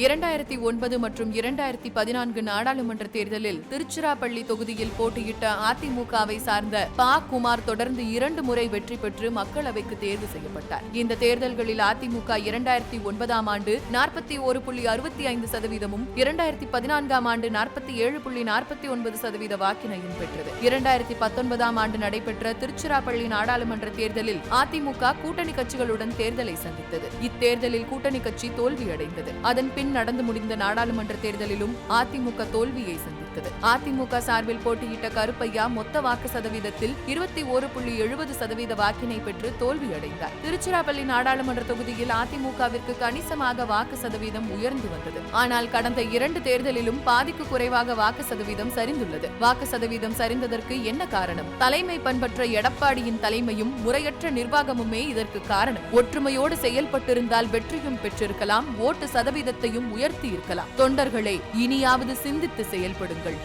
இரண்டாயிரத்தி ஒன்பது மற்றும் இரண்டாயிரத்தி பதினான்கு நாடாளுமன்ற தேர்தலில் திருச்சிராப்பள்ளி தொகுதியில் போட்டியிட்ட அதிமுகவை சார்ந்த பா. குமார் தொடர்ந்து இரண்டு முறை வெற்றி பெற்று மக்களவைக்கு தேர்வு செய்யப்பட்டார். இந்த தேர்தல்களில் அதிமுக இரண்டாயிரத்தி ஒன்பதாம் ஆண்டு நாற்பத்தி ஒரு புள்ளி அறுபத்தி ஐந்து சதவீதமும் இரண்டாயிரத்தி பதினான்காம் ஆண்டு நாற்பத்தி ஏழு புள்ளி நாற்பத்தி ஒன்பது சதவீத வாக்கினையும் பெற்றது. இரண்டாயிரத்தி பத்தொன்பதாம் ஆண்டு நடைபெற்ற திருச்சிராப்பள்ளி நாடாளுமன்ற தேர்தலில் அதிமுக கூட்டணி கட்சிகளுடன் தேர்தலை சந்தித்தது. இத்தேர்தலில் கூட்டணி கட்சி தோல்வியடைந்தது. அதன் பின் நடந்து முடிந்த நாடாளுமன்ற தேர்தலிலும் அதிமுக தோல்வியை சந்தித்தது. அதிமுக சார்பில் போட்டியிட்ட கருப்பையா மொத்த வாக்கு சதவீதத்தில் இருபத்தி ஒரு புள்ளி எழுபது சதவீத வாக்கினை பெற்று தோல்வியடைந்தார். திருச்சிராப்பள்ளி நாடாளுமன்ற தொகுதியில் அதிமுகவிற்கு கணிசமாக வாக்கு சதவீதம் உயர்ந்து வந்தது. ஆனால் கடந்த இரண்டு தேர்தலிலும் பாதிக்கு குறைவாக வாக்கு சதவீதம் சரிந்துள்ளது. வாக்கு சதவீதம் சரிந்ததற்கு என்ன காரணம்? தலைமை பண்பற்ற எடப்பாடியின் தலைமையும் முறையற்ற நிர்வாகமுமே இதற்கு காரணம். ஒற்றுமையோடு செயல்பட்டிருந்தால் வெற்றியும் பெற்றிருக்கலாம். ஓட்டு சதவீதத்தை உயர்த்தி இருக்கலாம் தொண்டர்களே இனியாவது சிந்தித்து செயல்படுங்கள்.